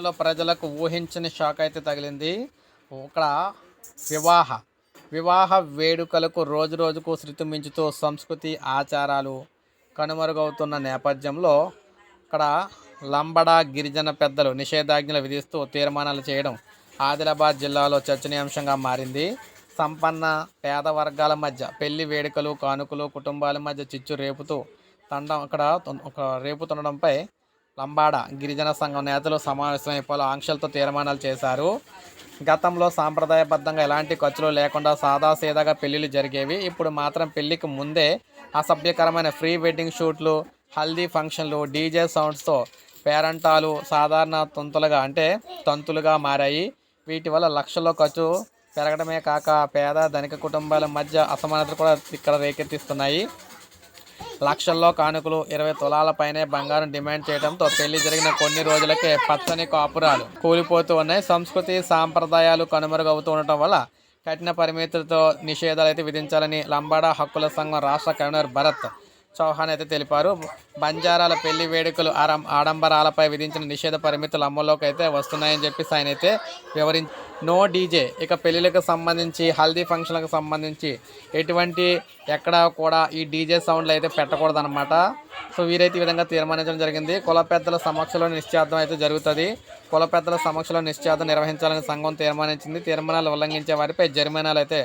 తెలంగాణలో ప్రజలకు ఊహించని షాక్ అయితే తగిలింది. ఇక్కడ వివాహ వివాహ వేడుకలకు రోజు రోజుకు శృతి మించుతూ సంస్కృతి ఆచారాలు కనుమరుగవుతున్న నేపథ్యంలో ఇక్కడ లంబడ గిరిజన పెద్దలు నిషేధాజ్ఞలు విధిస్తూ తీర్మానాలు చేయడం ఆదిలాబాద్ జిల్లాలో చర్చనీయాంశంగా మారింది. సంపన్న పేద వర్గాల మధ్య పెళ్ళి వేడుకలు కానుకలు కుటుంబాల మధ్య చిచ్చు రేపుతూ తండం అక్కడ ఒక రేపుతుండడంపై లంబాడ గిరిజన సంఘం నేతలు సమావేశమై పలు ఆంక్షలతో తీర్మానాలు చేశారు. గతంలో సాంప్రదాయబద్ధంగా ఎలాంటి ఖర్చులు లేకుండా సాదాసీదాగా పెళ్ళిళ్ళు జరిగేవి. ఇప్పుడు మాత్రం పెళ్ళికి ముందే అసభ్యకరమైన ప్రీ వెడ్డింగ్ షూట్లు హల్దీ ఫంక్షన్లు డీజే సౌండ్స్తో పేరంటాలు సాధారణ తంతులుగా అంటే తంతులుగా మారాయి. వీటి వల్ల లక్షల్లో ఖర్చు పెరగడమే కాక పేద ధనిక కుటుంబాల మధ్య అసమానతలు కూడా ఇక్కడ రేకెత్తిస్తున్నాయి. లక్షల్లో కానుకలు ఇరవై తులాల పైనే బంగారం డిమాండ్ చేయడంతో పెళ్ళి జరిగిన కొన్ని రోజులకే పచ్చని కాపురాలు కూలిపోతూ ఉన్నాయి. సంస్కృతి సాంప్రదాయాలు కనుమరుగవుతూ ఉండటం వల్ల కఠిన పరిమితులతో నిషేధాలు అయితే విధించాలని లంబాడా హక్కుల సంఘం రాష్ట్ర కన్వీనర్ భరత్ చౌహాన్ అయితే తెలిపారు. బంజారాల పెళ్ళి వేడుకలు ఆరం ఆడంబరాలపై విధించిన నిషేధ పరిమితులు అమల్లోకి అయితే వస్తున్నాయని చెప్పేసి ఆయన అయితే వివరించి నో డీజే. ఇక పెళ్ళిలకు సంబంధించి హల్దీ ఫంక్షన్లకు సంబంధించి ఎటువంటి ఎక్కడ కూడా ఈ డీజే సౌండ్లు అయితే పెట్టకూడదనమాట సో వీరైతే ఈ విధంగా తీర్మానించడం జరిగింది. కుల పెద్దల సమక్షంలో నిశ్చార్థం అయితే జరుగుతుంది. కుల పెద్దల సమక్షంలో నిశ్చార్థం నిర్వహించాలని సంఘం తీర్మానించింది. తీర్మానాలు ఉల్లంఘించే వారిపై జరిమానాలు అయితే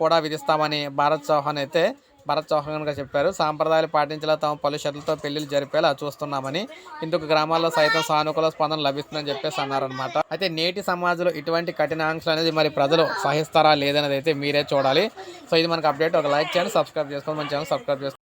కూడా విధిస్తామని భారత్ చౌహాన్ అయితే భరత్ చౌహాన్ గారు చెప్పారు సాంప్రదాయాలు పాటించేలా తాము పలు షర్లతో పెళ్ళిలు జరిపేలా చూస్తున్నామని ఇందుకు గ్రామాల్లో సైతం సానుకూల స్పందన లభిస్తుందని చెప్పేసి అన్నారనమాట అయితే నేటి సమాజంలో ఇటువంటి కఠినాంక్షలు అనేది మరి ప్రజలు సహిస్తారా లేదనేది అయితే మీరే చూడాలి. సో ఇది మనకు అప్డేట్. ఒక లైక్ చేయండి సబ్స్క్రైబ్ చేసుకోండి మన ఛానల్ సబ్స్క్రైబ్ చేసుకోండి.